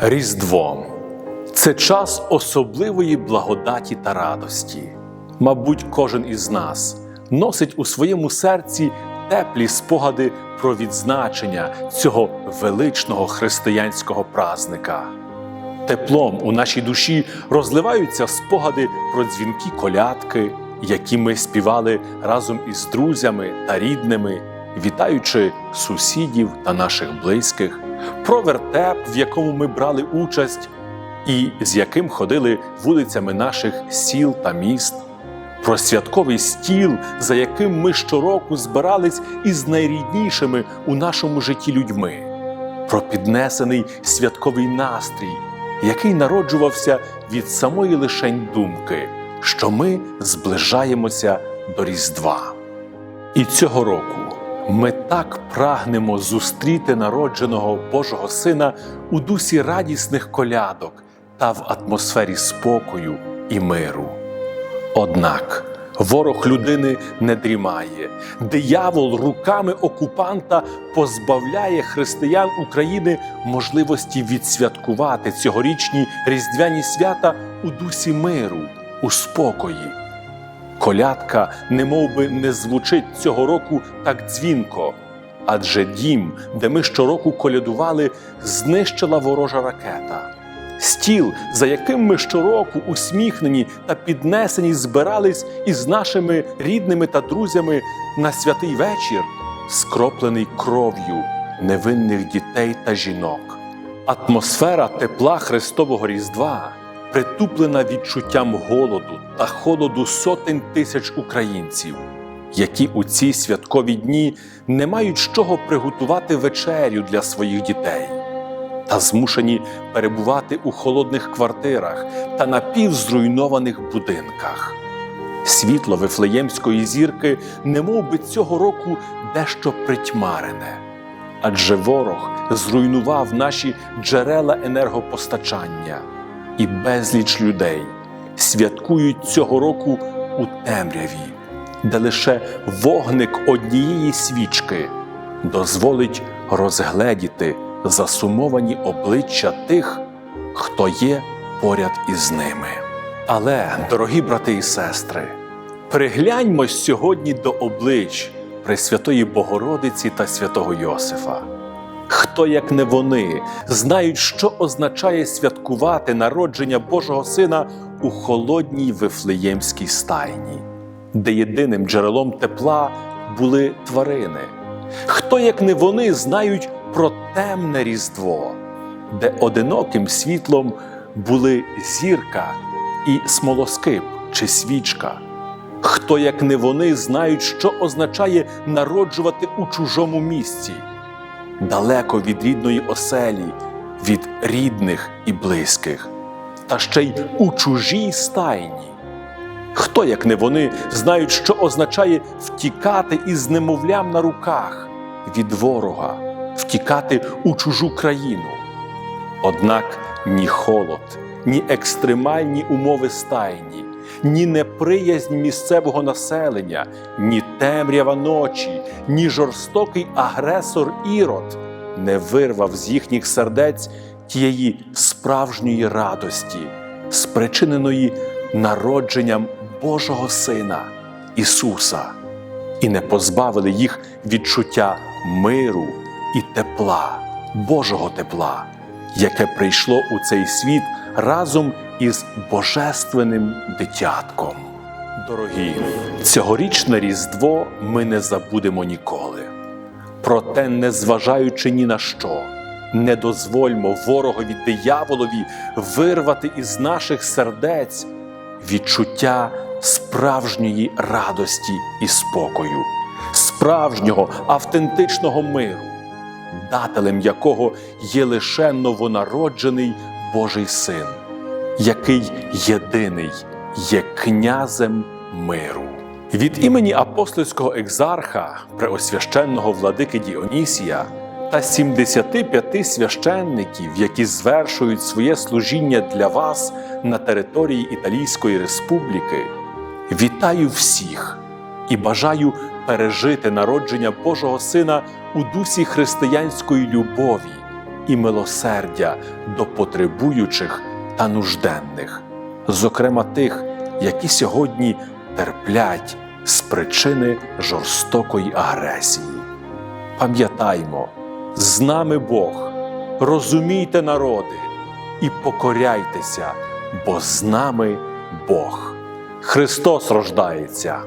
Різдво це час особливої благодаті та радості. Мабуть, кожен із нас носить у своєму серці теплі спогади про відзначення цього величного християнського празника. Теплом у нашій душі розливаються спогади про дзвінки колядки, які ми співали разом із друзями та рідними, вітаючи сусідів та наших близьких, про вертеп, в якому ми брали участь, і з яким ходили вулицями наших сіл та міст, про святковий стіл, за яким ми щороку збирались із найріднішими у нашому житті людьми, про піднесений святковий настрій, який народжувався від самої лишень думки, що ми зближаємося до Різдва. І цього року ми так прагнемо зустріти народженого Божого Сина у дусі радісних колядок та в атмосфері спокою і миру. Однак ворог людини не дрімає, диявол руками окупанта позбавляє християн України можливості відсвяткувати цьогорічні різдвяні свята у дусі миру, у спокої. Колядка немовби не звучить цього року так дзвінко, адже дім, де ми щороку колядували, знищила ворожа ракета. Стіл, за яким ми щороку усміхнені та піднесені збирались із нашими рідними та друзями на святий вечір, скроплений кров'ю невинних дітей та жінок. Атмосфера тепла Христового Різдва притуплена відчуттям голоду та холоду сотень тисяч українців, які у ці святкові дні не мають з чого приготувати вечерю для своїх дітей та змушені перебувати у холодних квартирах та напівзруйнованих будинках. Світло Вифлеємської зірки немов би цього року дещо притьмарене, адже ворог зруйнував наші джерела енергопостачання, і безліч людей святкують цього року у темряві, де лише вогник однієї свічки дозволить розгледіти засумовані обличчя тих, хто є поряд із ними. Але, дорогі брати і сестри, пригляньмось сьогодні до облич Пресвятої Богородиці та святого Йосифа. Хто, як не вони, знають, що означає святкувати народження Божого Сина у холодній Вифлеємській стайні, де єдиним джерелом тепла були тварини. Хто, як не вони, знають про темне Різдво, де одиноким світлом були зірка і смолоскип чи свічка. Хто, як не вони, знають, що означає народжувати у чужому місці, далеко від рідної оселі, від рідних і близьких, та ще й у чужій стайні. Хто, як не вони, знають, що означає втікати із немовлям на руках від ворога, втікати у чужу країну. Однак ні холод, ні екстремальні умови стайні, ні неприязнь місцевого населення, ні темрява ночі, ні жорстокий агресор Ірод не вирвав з їхніх сердець тієї справжньої радості, спричиненої народженням Божого Сина Ісуса, і не позбавили їх відчуття миру і тепла, Божого тепла, яке прийшло у цей світ разом із божественним дитятком. Дорогі, цьогорічне Різдво ми не забудемо ніколи. Проте, незважаючи ні на що, не дозвольмо ворогові дияволові вирвати із наших сердець відчуття справжньої радості і спокою, справжнього автентичного миру, дателем якого є лише новонароджений Божий Син, який єдиний є князем миру. Від імені апостольського екзарха, преосвященного владики Діонісія та 75 священників, які звершують своє служіння для вас на території Італійської Республіки, вітаю всіх і бажаю пережити народження Божого Сина у дусі християнської любові і милосердя до потребуючих та нужденних, зокрема тих, які сьогодні терплять з причини жорстокої агресії. Пам'ятаймо, з нами Бог, розумійте народи і покоряйтеся, бо з нами Бог. Христос рождається.